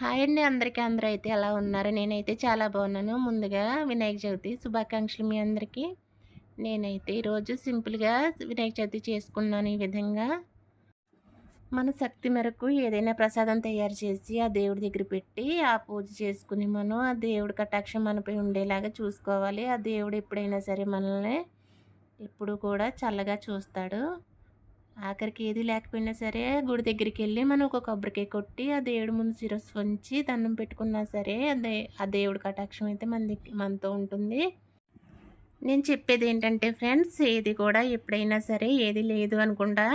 Hi అండి అందరికీ. అందరూ అయితే ఎలా ఉన్నారు? నేనైతే చాలా బాగున్నాను. ముందుగా వినాయక చవితి శుభాకాంక్షలు మీ అందరికీ. నేనైతే ఈరోజు సింపుల్గా వినాయక చవితి చేసుకున్నాను ఈ విధంగా. మన శక్తి మేరకు ఏదైనా ప్రసాదం తయారు చేసి ఆ దేవుడి దగ్గర పెట్టి ఆ పూజ చేసుకుని మనం ఆ దేవుడి కటాక్షం మనపై ఉండేలాగా చూసుకోవాలి. ఆ దేవుడు ఎప్పుడైనా సరే మనల్ని ఎప్పుడు కూడా చల్లగా చూస్తాడు. ఆఖరికి ఏది లేకపోయినా సరే గుడి దగ్గరికి వెళ్ళి మనం ఒక కొబ్బరికాయ కొట్టి ఆ దేవుడి ముందు శిరస్సు ఉంచి దండం పెట్టుకున్నా సరే అదే ఆ దేవుడి కటాక్షం అయితే మన మనతో ఉంటుంది. నేను చెప్పేది ఏంటంటే ఫ్రెండ్స్ ఏది కూడా ఎప్పుడైనా సరే ఏది లేదు అనుకుండా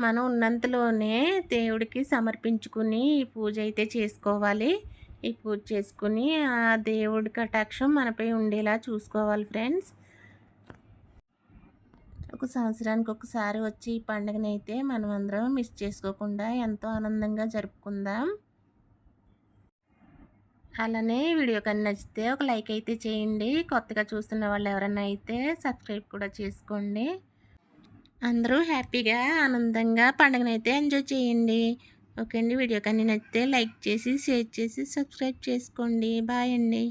మనం ఉన్నంతలోనే దేవుడికి సమర్పించుకుని ఈ పూజ అయితే చేసుకోవాలి. ఈ పూజ చేసుకుని ఆ దేవుడి కటాక్షం మనపై ఉండేలా చూసుకోవాలి ఫ్రెండ్స్. ఒక సంవత్సరానికి ఒకసారి వచ్చి ఈ పండుగను అయితే మనం అందరం మిస్ చేసుకోకుండా ఎంతో ఆనందంగా జరుపుకుందాం. అలానే వీడియో కానీ నచ్చితే ఒక లైక్ అయితే చేయండి. కొత్తగా చూస్తున్న వాళ్ళు ఎవరైనా అయితే సబ్స్క్రైబ్ కూడా చేసుకోండి. అందరూ హ్యాపీగా ఆనందంగా పండుగను అయితే ఎంజాయ్ చేయండి. ఓకే అండి వీడియో కానీ నచ్చితే లైక్ చేసి షేర్ చేసి సబ్స్క్రైబ్ చేసుకోండి. బాయ్ అండి.